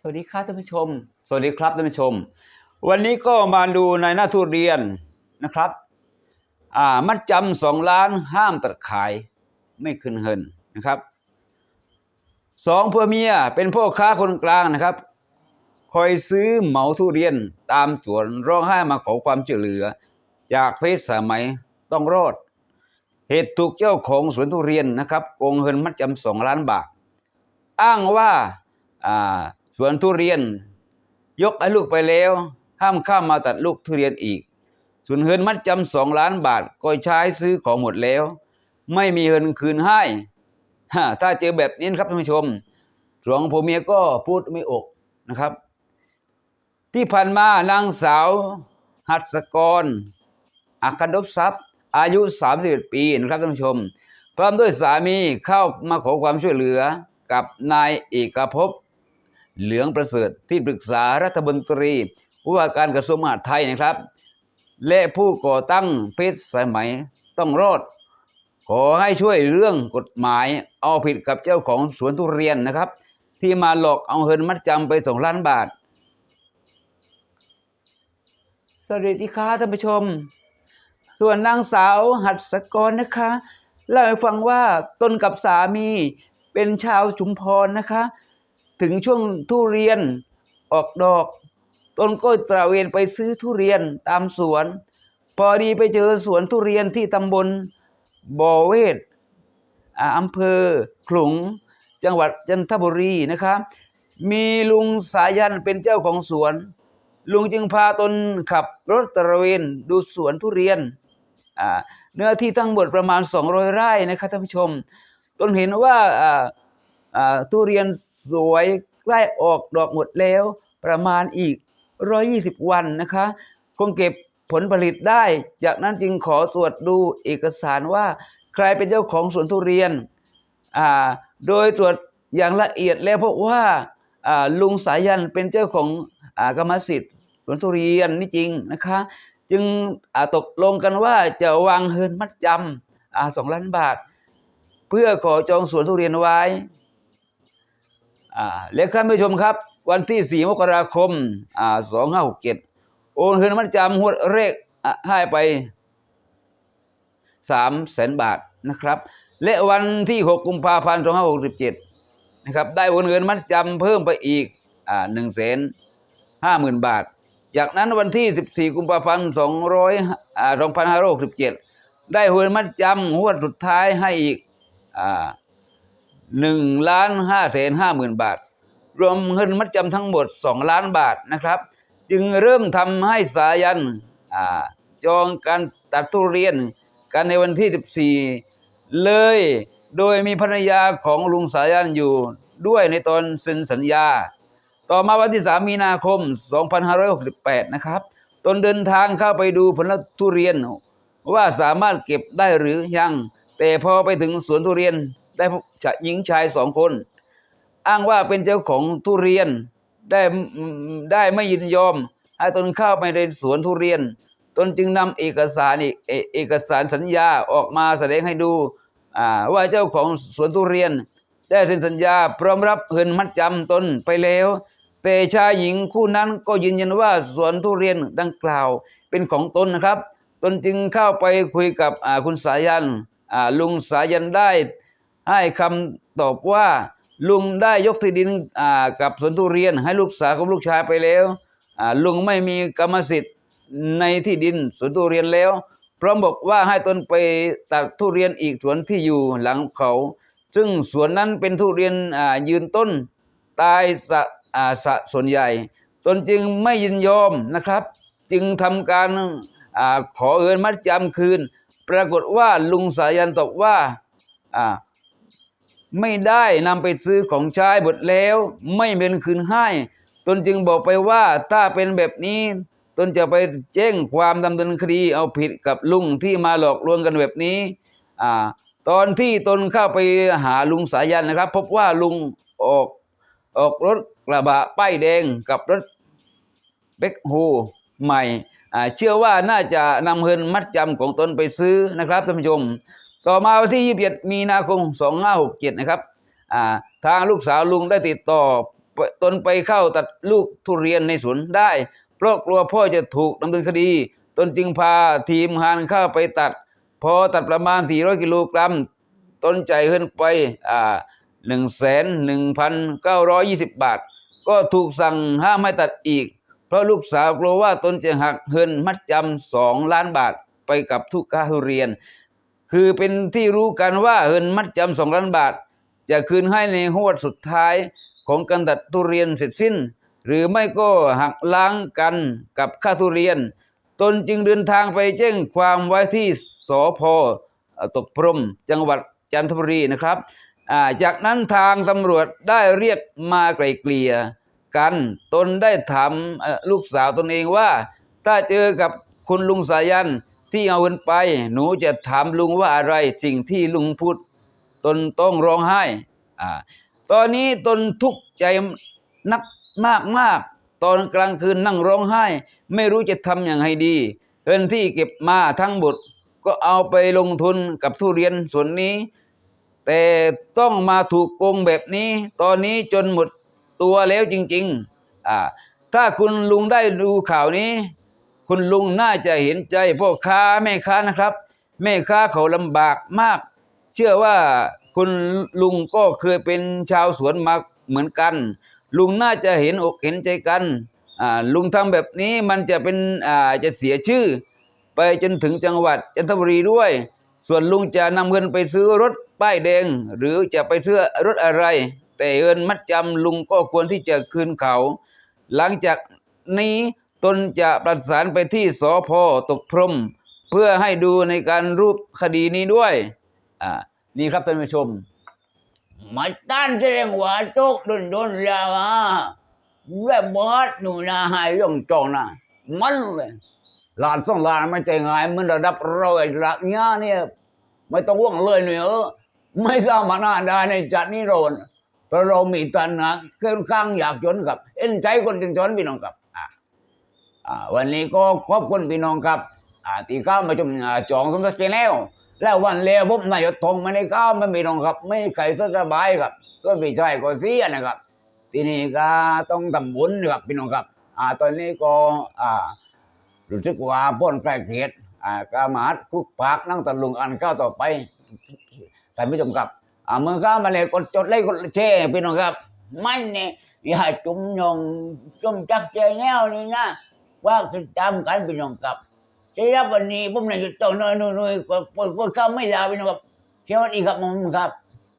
สวัสดีครับท่านผู้ชม สวัสดีครับท่านผู้ชม วันนี้ก็มาดูในหน้าทุเรียนนะครับอ่ามัดจำสองล้านห้ามตัดขายไม่คืนเงินนะครับสองผัวเมียเป็นพ่อค้าคนกลางนะครับ คอยซื้อเหมาทุเรียนตามสวนร้องไห้มาขอความช่วยเหลือ จากเพชรสมัยต้องรอด เหตุถูกเจ้าของสวนทุเรียนนะครับโกงเงินมัดจำสองล้านบาท อ้างว่าอ่า สวนทุเรียน ยกให้ลูกไปแล้ว ห้ามข้ามมาตัดลูกทุเรียนอีก ส่วนเงินมัดจำสองล้านบาทก็ใช้ซื้อของหมดแล้ว ไม่มีเงินคืนให้ถ้าเจอแบบนี้นครับท่านผู้ชมสองผัวเมียก็พูดไม่ออกนะครับ ที่ผ่านมานางสาว หัตถกรอัคดบทรัพย์ อายุ31ปีนะครับท่านผู้ชมพร้อมด้วยสามีเข้ามาขอความช่วยเหลือกับนายเอกภพ เหลืองประเสริฐที่ปรึกษารัฐมนตรีว่าการกระทรวงมหาดไทยนะครับ และผู้ก่อตั้งเพชรสายไหมต้องรอด ขอให้ช่วยเรื่องกฎหมายเอาผิดกับเจ้าของสวนทุเรียนนะครับ ที่มาหลอกเอาเงินมัดจำไปสองล้านบาท สวัสดีค่ะท่านผู้ชม ส่วนนางสาวหัดสกรนะคะเล่าให้ฟังว่าตนกับสามีเป็นชาวชุมพรนะคะ ถึงช่วงทุเรียนออกดอกตนก็ตระเวนไปซื้อทุเรียนตามสวน พอดีไปเจอสวนทุเรียนที่ตำบลบ่อเวทอ่าอำเภอขลุงจังหวัดจันทบุรีนะครับ มีลุงสายันเป็นเจ้าของสวน ลุงจึงพาตนขับรถตระเวนดูสวนทุเรียน เนื้อที่ทั้งหมดประมาณ 200 ไร่นะครับท่านผู้ชม ตนเห็นว่า ทุเรียนสวยใกล้ออกดอกหมดแล้ว ประมาณอีก 120 วันนะคะ คงเก็บผลผลิตได้ จากนั้นจึงขอตรวจดูเอกสารว่าใครเป็นเจ้าของสวนทุเรียนอ่าโดยตรวจอย่างละเอียดแล้วพบว่าอ่าลุงสายันเป็นเจ้าของอากรรมสิทธิ์สวนทุเรียนนี่จริงนะคะ จึงตกลงกันว่าจะวางเงินมัดจำอ่าสองล้านบาท เพื่อขอจองสวนทุเรียนไว้ อ่าและท่านผู้ชมครับ วันที่ 4 มกราคมอ่า2567โอนเงินมัดจำหวดเลขให้ไปสามแสนบาทนะครับ และวันที่6กุมภาพันธ์2567นะครับ ได้โอนเงินมัดจำเพิ่มไปอีกอ่าหนึ่งแสนห้าหมื่นบาท จากนั้นวันที่ 14 กุมภาพันธ์200อ่า2567ได้โอนมัดจำงวดสุดท้ายให้อีกอ่า หนึ่งล้านห้าแสนห้าหมื่นบาท รวมเงินมัดจำทั้งหมด2ล้านบาทนะครับ จึงเริ่มทำให้สายันอจองการตัดทุเรียนกันในวันที่ 14 เลยโดยมีภรรยาของลุงสายันอยู่ด้วยในตอนเซ็นสัญญา ต่อมาวันที่ 3 มีนาคม 2568 นะครับตนเดินทางเข้าไปดูผลทุเรียน ว่าสามารถเก็บได้หรือยัง แต่พอไปถึงสวนทุเรียน ได้พบหญิงชายสองคน อ้างว่าเป็นเจ้าของทุเรียนได้ได้ไม่ยินยอม ให้ตนเข้าไปในสวนทุเรียน ตนจึงนำเอกสารเอกสารสัญญาออกมาแสดงให้ดูว่าเจ้าของสวนทุเรียน ได้เซ็นสัญญาพร้อมรับเงินมัดจำตนไปแล้ว แต่ชายหญิงคู่นั้นก็ยืนยันว่าสวนทุเรียนดังกล่าวเป็นของตนนะครับ ตนจึงเข้าไปคุยกับคุณสายันลุงสายันได้ ให้คำตอบว่า ลุงได้ยกที่ดินกับสวนทุเรียน ให้ลูกสาวกับลูกชายไปแล้วลุงไม่มีกรรมสิทธิ์ในที่ดินสวนทุเรียนแล้วพร้อมบอกว่าให้ตนไปตัดทุเรียนอีกสวนที่อยู่หลังเขา ซึ่งสวนนั้นเป็นทุเรียนยืนต้นตายสะสะส่วนใหญ่ ตนจึงไม่ยินยอมนะครับ จึงทำการอขอเอินมัดจำคืน ปรากฏว่าลุงสายันตอบว่า ไม่ได้นำไปซื้อของใช้หมดแล้ว ไม่เป็นคืนให้ ตนจึงบอกไปว่าถ้าเป็นแบบนี้ตนจะไปแจ้งความดำเนินคดีเอาผิดกับลุงที่มาหลอกลวงกันแบบนี้อ่าตอนที่ตนเข้าไปหาลุงสายันนะครับ พบว่าลุงออกออกรถกระบะป้ายแดงกับรถเบคโฮใหม่อ่าเชื่อว่าน่าจะนำเงินมัดจำของตนไปซื้อนะครับท่านผู้ชม ต่อมาวันที่27มีนาคม2567นะครับทางลูกสาวลุงได้ติดต่อตนไปเข้าตัดลูกทุเรียนในสวนได้ เพราะกลัวพ่อจะถูกดำเนินคดี ตนจึงพาทีมงานเข้าไปตัด พอตัดประมาณ 400 กิโลกรัม ตนใจ่ายเงินไปอ่าหนึ่งแสนหนึ่งพันเก้าร้อยยี่สิบบาท ก็ถูกสั่งห้ามให้ตัดอีก เพราะลูกสาวกลัวว่าตนจะหักเงินมัดจำสองล้านบาทไปกับทุกค่าทุเรียน คือเป็นที่รู้กันว่าเงินมัดจำสองล้านบาท จะคืนให้ในหวดสุดท้ายของการตัดทุเรียนเสร็จสิ้น หรือไม่ก็หักล้างกันกับค่าทุเรียน ตนจึงเดินทางไปแจ้งความไว้ที่สพตกพรมจังหวัดจันทบุรีนะครับจากนั้นทางตำรวจได้เรียกมาไกลเกลี่ยกันตนได้ถามลูกสาวตนเองว่า ถ้าเจอกับคุณลุงสายัน ที่เอาเงินไป หนูจะถามลุงว่าอะไร สิ่งที่ลุงพูด ตนต้องร้องไห้อ่าตอนนี้ตนทุกข์ใจนักมากมากตอนกลางคืนนั่งร้องไห้ ไม่รู้จะทำอย่างไรดีเงินที่เก็บมาทั้งหมดก็เอาไปลงทุนกับทุเรียนส่วนนี้ แต่ต้องมาถูกโกงแบบนี้ ตอนนี้จนหมดตัวแล้วจริง ๆ อ่าถ้าคุณลุงได้ดูข่าวนี้ คุณลุงน่าจะเห็นใจพ่อค้าแม่ค้านะครับ แม่ค้าเขาลำบากมาก เชื่อว่าคุณลุงก็เคยเป็นชาวสวนมาเหมือนกัน ลุงน่าจะเห็นอกเห็นใจกันลุงทำแบบนี้มันจะเป็นจะเสียชื่อ ไปจนถึงจังหวัดจันทบุรีด้วย ส่วนลุงจะนำเงินไปซื้อรถป้ายแดง หรือจะไปซื้อรถอะไร แต่เงินมัดจำลุงก็ควรที่จะคืนเขา หลังจากนี้ ตนจะประสานไปที่สพตกพรม เพื่อให้ดูในการรูปคดีนี้ด้วย อ่า นี่ครับท่านผู้ชมมาต้านแสดงว่าโจกโดนโดนๆแล้วอะแบบบอสหนูนาหายย่องจองนะมันเลยหลานสองหลานไม่ใจง่ายมันระดับเราไอ้รักญ่าเนี่ยไม่ต้องว่องเลยหน่อยเออไม่สามาหน้าได้ในจัดนี้โรนเพราะเรามีตันนะเค่อนข้างอยากจนกับ เอ็นใจคนจนจนพี่น้องครับ วันนี้ก็ขอบคุณพี่น้องครับอ่าตีข้าวมาชมอ่าจองสมทบแนลแล้ววันเลี้ยวผมนายทงมาในข้าวไม่มีน้องครับ ไม่ไข่สบายครับก็พี่ชายก็เสียนะครับ ทีนี้ก็ต้องทำบุญนะครับพี่น้องครับอ่าตอนนี้ก็อ่ารู้สึกว่าพ้นใกล้เกลียดอ่าก็มาหัดคุกพักนั่งตะลุงอันข้าวต่อไปท่านผู้ชมครับอ่าเมื่อข้าวมาเลยกดจดไลค์กดแชร์พี่น้องครับ มันเนี่ยอย่าจุ่มยงจุ่มจักใจแนวนี่นะ ว่าติดตามกันพี่น้องครับใช่รับวันนี้ผมนายจะต้องน้อยๆๆก็ก็ก็ไม่ลาพี่น้องครับเช้าวันนี้ครับผมครับ